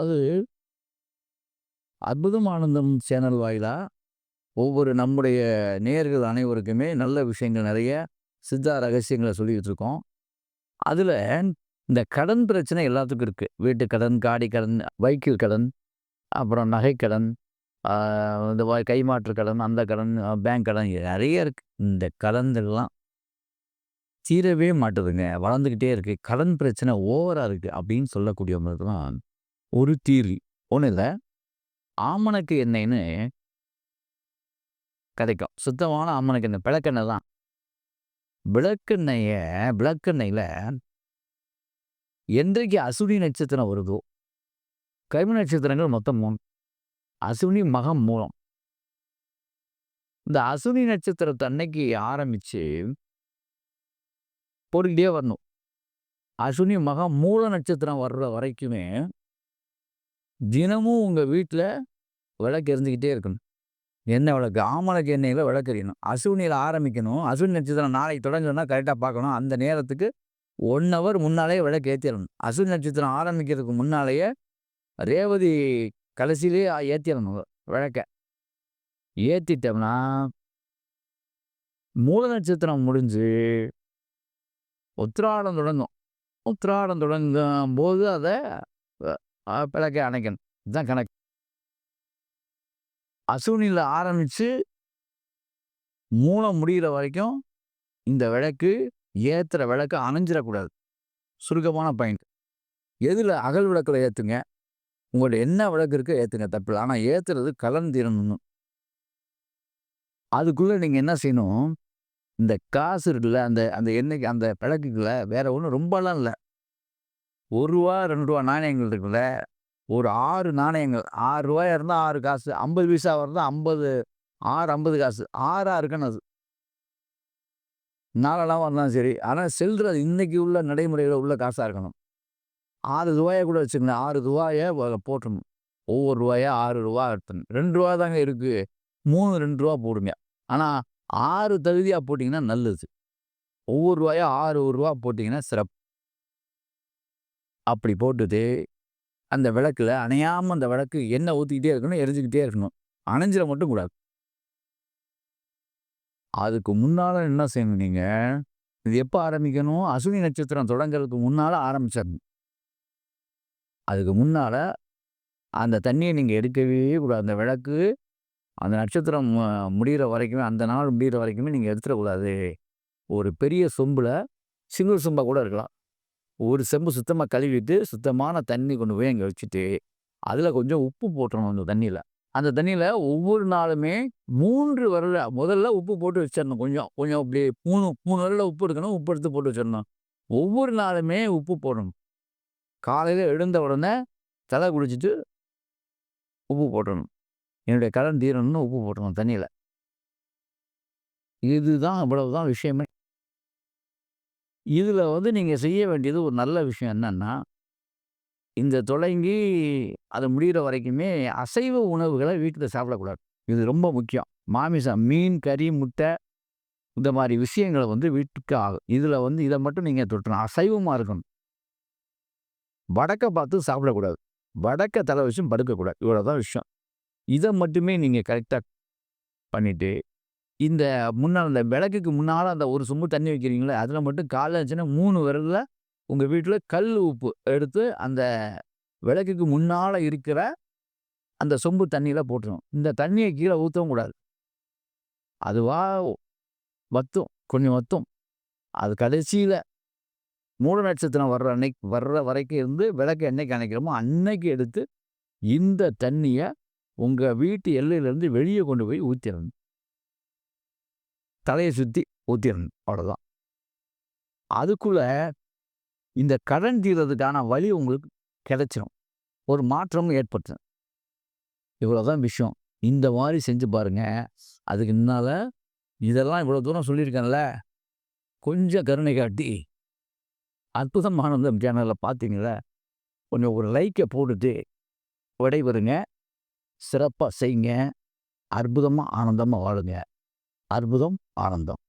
அது அற்புதம் ஆனந்தம் சேனல் வாயிலா ஒவ்வொரு நம்முடைய நேயர்கள் அனைவருக்குமே நல்ல விஷயங்கள் நிறைய சித்தா ரகசியங்களை சொல்லிக்கிட்டு இருக்கோம். அதில் இந்த கடன் பிரச்சனை எல்லாத்துக்கும் இருக்கு. வீட்டு கடன், காடி கடன், வைக்கிள் கடன், அப்புறம் நகைக்கடன், இந்த கைமாற்று கடன், அந்த கடன், பேங்க் கடன் நிறைய இருக்கு. இந்த கடன்கள்லாம் தீரவே மாட்டுதுங்க. வளர்ந்துக்கிட்டே இருக்கு. கடன் பிரச்சனை ஓவரா இருக்கு அப்படின்னு சொல்லக்கூடியவங்களுக்கெல்லாம் ஒரு தீரி ஒன்றும் இல்ல. ஆமணக்கு எண்ணெய்ன்னு கிடைக்கும். சுத்தமான ஆமணக்கு எண்ணெய். விளக்கெண்ணெய் தான். விளக்கெண்ணெயை விளக்கெண்ணெயில் என்றைக்கு அசுனி நட்சத்திரம் வருதோ, கர்ம நட்சத்திரங்கள் மொத்தம் மூணு அசுனி, மகம், மூலம். இந்த அசுனி நட்சத்திரத்தை அன்னைக்கு ஆரம்பிச்சு போட்டுக்கிட்டே வரணும். அசுனி, மகம், மூல நட்சத்திரம் வர்ற வரைக்குமே தினமும் உங்கள் வீட்டில் விளக்கு எரிஞ்சுக்கிட்டே இருக்கணும். எண்ணெய் விளக்கு. ஆமலக்கு எண்ணெயில் விளக்கு எரியணும். அசுவினியில் ஆரம்பிக்கணும். அசுவினி நட்சத்திரம் நாளைக்கு தொடங்கணும்னா கரெக்டாக பார்க்கணும். அந்த நேரத்துக்கு ஒன் ஹவர் முன்னாலேயே விளக்கு ஏற்றிடணும் அசுவினி நட்சத்திரம் ஆரம்பிக்கிறதுக்கு முன்னாலேயே ரேவதி கடைசியிலே ஏற்றிடணும் விளக்க. ஏற்றிட்டோம்னா மூல நட்சத்திரம் முடிஞ்சு உத்திராடம் தொடங்கும். உத்திராடம் தொடங்கும் போது அதை பிறகு அணைக்கணும். இதுதான் கணக்கு. அசுவினியில ஆரம்பிச்சு மூலம் முடியிற வரைக்கும் இந்த விளக்கு ஏத்துற விளக்கு அணைஞ்சிடக்கூடாது. சுருக்கமான பாயிண்ட். எதில் அகல் விளக்குல ஏத்துங்க. உங்கள்ட்ட என்ன விளக்கு இருக்கோ ஏத்துங்க தப்பில்லை ஆனால் ஏத்துறது கலந்திரணும் அதுக்குள்ளே நீங்கள் என்ன செய்யணும், இந்த காசு இருக்குல்ல, அந்த அந்த எண்ணெய்க்கு அந்த விளக்குக்குள்ள வேற ஒன்றும் ரொம்பலாம் இல்லை ஒரு ரூபா ரெண்டு ரூபா நாணயங்கள் இருக்குல்ல, ஒரு ஆறு நாணயங்கள் ஆறு ரூபாயா இருந்தால் ஆறு காசு, 50 பைசா இருந்தா 50 6 50 காசு. ஆறாக இருக்கணும் அது. நாளெல்லாம் வந்தாலும் சரி. ஆனால் சில்லற இன்றைக்கி உள்ள நடைமுறையில் உள்ள காசாக இருக்கணும். ஆறு ரூபாயை கூட வச்சுக்கணும் ஆறு ரூபாயை போட்டணும் ஒவ்வொரு ரூவாயா ரூ. 6 எடுத்துடணும். ரூ. 2 தாங்க இருக்கு. 3 ரூ. 2 போடுங்க. ஆனால் ஆறு தகுதியாக போட்டிங்கன்னா நல்லது. ஒவ்வொரு ரூவாயா ரூ. 6 போட்டீங்கன்னா சிறப்பு. அப்படி போட்டுட்டு, அந்த விளக்குல அணையாமல் அந்த விளக்கு எண்ணெய் ஊற்றிக்கிட்டே இருக்கணும். எரிஞ்சுக்கிட்டே இருக்கணும். அணைஞ்சிட மட்டும் கூடாது. அதுக்கு முன்னால் என்ன செய்யணும் நீங்கள் இது எப்போ ஆரம்பிக்கணும்? அசுனி நட்சத்திரம் தொடங்கிறதுக்கு முன்னால் ஆரம்பிச்சிடணும். அதுக்கு முன்னால் அந்த தண்ணியை நீங்கள் எடுக்கவே கூடாது. அந்த விளக்கு அந்த நட்சத்திரம் முடிகிற முடியிற வரைக்குமே அந்த நாள் முடியிற வரைக்குமே நீங்கள் எடுத்துடக்கூடாது ஒரு பெரிய சொம்பில் சிங்கிள் சொம்பாக கூட இருக்கலாம். ஒரு செம்பு சுத்தமா கழுவிட்டு, சுத்தமான தண்ணி கொண்டு போய் அங்கே வச்சுட்டு, அதுல கொஞ்சம் உப்பு போட்டுறணும் அந்த தண்ணியில. அந்த தண்ணியில ஒவ்வொரு நாளுமே மூன்று வரல முதல்ல உப்பு போட்டு வச்சிடணும் கொஞ்சம். கொஞ்சம் அப்படி மூணு மூணு வரல உப்பு எடுக்கணும். உப்பு எடுத்து போட்டு வச்சிடணும் ஒவ்வொரு நாளுமே உப்பு போடணும். காலையில எழுந்த உடனே தலை குடிச்சிட்டு உப்பு போட்டணும் என்னுடைய கடன் தீரணும்னு உப்பு போட்டணும் தண்ணியில் இதுதான் இவ்வளவுதான் விஷயமே. இதுல வந்து நீங்க செய்ய வேண்டியது ஒரு நல்ல விஷயம் என்னன்னா, இந்த தொடங்கி அது முடிகிற வரைக்குமே அசைவ உணவுகளை வீட்டில் சாப்பிடக்கூடாது. இது ரொம்ப முக்கியம். மாமிசம், மீன், கறி, முட்டை இந்த மாதிரி விஷயங்களை வந்து வீட்டுக்கு ஆகும். இதுல வந்து இத மட்டும் நீங்க தொட்டணும் அசைவமா இருக்கணும். வடக்க பார்த்து சாப்பிடக்கூடாது. வடக்க தலை வச்சும் படுக்கக்கூடாது. இவ்வளவுதான் விஷயம். இத மட்டுமே நீங்க கரெக்டாக பண்ணிட்டு, இந்த முன்னால அந்த விளக்குக்கு முன்னால அந்த ஒரு சொம்பு தண்ணி வைக்கிறீங்களே அதுல மட்டும் காலைல எந்திரிச்சோனே 3 விரல்ல உங்க வீட்டில் கல் உப்பு எடுத்து அந்த விளக்குக்கு முன்னால இருக்கிற அந்த சொம்பு தண்ணியில போட்டுறணும். இந்த தண்ணிய கீழே ஊத்தவும் கூடாது. அதுவா வத்தும். கொஞ்சம் வத்தும். அது கடைசியில மூல நட்சத்திரம் வர்ற அன்னைக்கு வர்ற வரைக்கும் இருந்து விளக்க என்னைக்கு அணைக்கிறோமோ, அன்னைக்கு எடுத்து இந்த தண்ணிய உங்க வீட்டு எல்லையிலேருந்து வெளியே கொண்டு போய் ஊற்றிடணும் தலைய சுத்தி ஊற்றிடணும் அவ்வளவுதான். அதுக்குள்ள இந்த கடன் தீர்றதுக்கான வழி உங்களுக்கு கிடைச்சிரும். ஒரு மாற்றமும் ஏற்பட்டுரும். இவ்வளவுதான் விஷயம். இந்த மாதிரி செஞ்சு பாருங்க. அதுக்கு முன்னால் இதெல்லாம் இவ்வளோ தூரம் சொல்லியிருக்கேன்ல, கொஞ்சம் கருணை காட்டி அற்புதமான ஆனந்தம் சேனல கொஞ்சம் ஒரு லைக்க போட்டுட்டு விடைபெறுங்க. சிறப்பா செய்யுங்க. அற்புதமா, ஆனந்தமா வாழுங்க. அற்புதம், ஆனந்தம்.